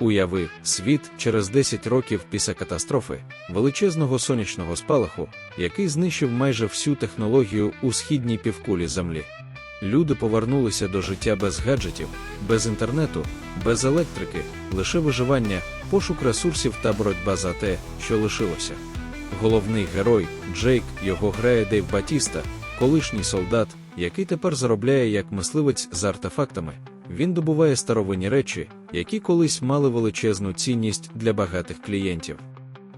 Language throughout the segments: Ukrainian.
Уяви, світ через 10 років після катастрофи, величезного сонячного спалаху, який знищив майже всю технологію у східній півкулі Землі. Люди повернулися до життя без гаджетів, без інтернету, без електрики, лише виживання, пошук ресурсів та боротьба за те, що лишилося. Головний герой Джейк його грає Дейв Батіста, колишній солдат, який тепер заробляє як мисливець з артефактами. Він добуває старовинні речі, які колись мали величезну цінність для багатих клієнтів.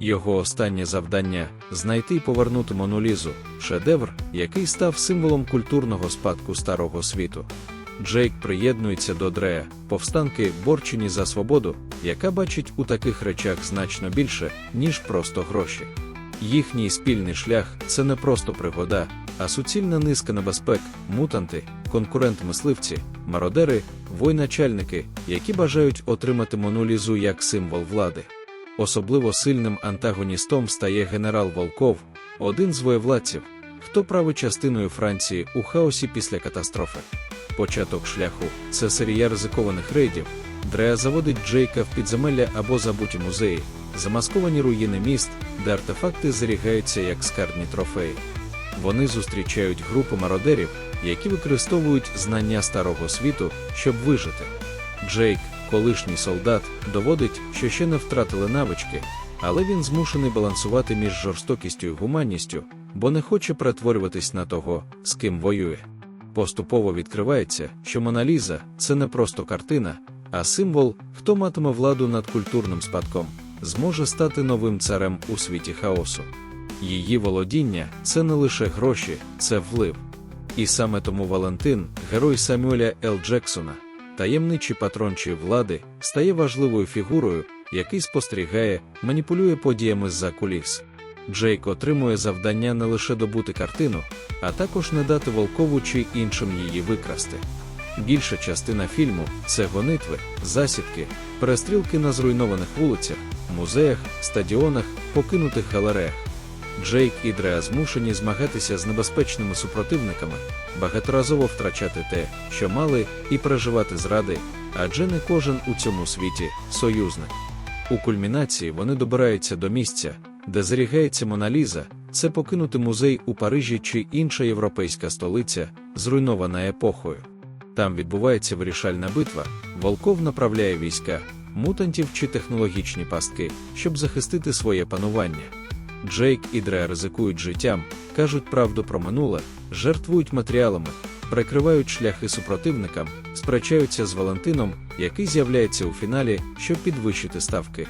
Його останнє завдання знайти і повернути Монолізу, шедевр, який став символом культурного спадку старого світу. Джейк приєднується до Дрея, повстанки борчині за свободу, яка бачить у таких речах значно більше, ніж просто гроші. Їхній спільний шлях це не просто пригода, а суцільна низка небезпек, мутанти, конкурент-мисливці, мародери, войначальники, які бажають отримати Монолізу як символ влади. Особливо сильним антагоністом стає генерал Волков, один з воєвладців, хто править частиною Франції у хаосі після катастрофи. Початок шляху це серія ризикованих рейдів, Дреа заводить Джейка в підземелля або забуті музеї, замасковані руїни міст, де артефакти зарігаються як скарбні трофеї. Вони зустрічають групу мародерів, які використовують знання старого світу, щоб вижити. Джейк, колишній солдат, доводить, що ще не втратили навички, але він змушений балансувати між жорстокістю і гуманністю, бо не хоче перетворюватись на того, з ким воює. Поступово відкривається, що Моналіза це не просто картина, а символ, хто матиме владу над культурним спадком, зможе стати новим царем у світі хаосу. Її володіння це не лише гроші, це вплив. І саме тому Валентин, герой Самюеля Л. Джексона, таємничий патрон чи влади, стає важливою фігурою, який спостерігає, маніпулює подіями з-за куліс. Джейк отримує завдання не лише добути картину, а також не дати волкову чи іншим її викрасти. Більша частина фільму це гонитви, засідки, перестрілки на зруйнованих вулицях, музеях, стадіонах, покинутих галереях. Джейк і Дреа змушені змагатися з небезпечними супротивниками, багаторазово втрачати те, що мали, і переживати зради, адже не кожен у цьому світі союзник. У кульмінації вони добираються до місця, де зарігається Моналіза, це покинути музей у Парижі чи інша європейська столиця, зруйнована епохою. Там відбувається вирішальна битва, Волков направляє війська, мутантів чи технологічні пастки, щоб захистити своє панування. Джейк і Дре ризикують життям, кажуть правду про минуле, жертвують матеріалами, прикривають шляхи супротивникам, сперечаються з Валентином, який з'являється у фіналі, щоб підвищити ставки.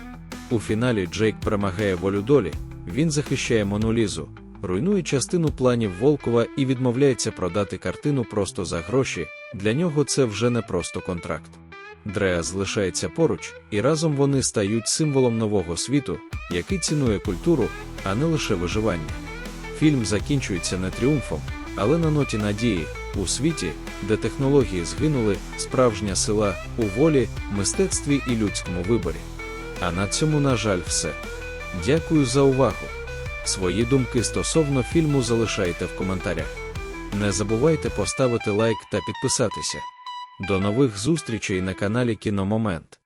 У фіналі Джейк перемагає волю долі, він захищає Монолізу, руйнує частину планів Волкова і відмовляється продати картину просто за гроші. Для нього це вже не просто контракт. Дреа залишається поруч, і разом вони стають символом нового світу, який цінує культуру, а не лише виживання. Фільм закінчується не тріумфом, але на ноті надії, у світі, де технології згинули, справжня сила у волі, мистецтві і людському виборі. А на цьому, на жаль, все. Дякую за увагу. Свої думки стосовно фільму залишайте в коментарях. Не забувайте поставити лайк та підписатися. До нових зустрічей на каналі Кіномомент.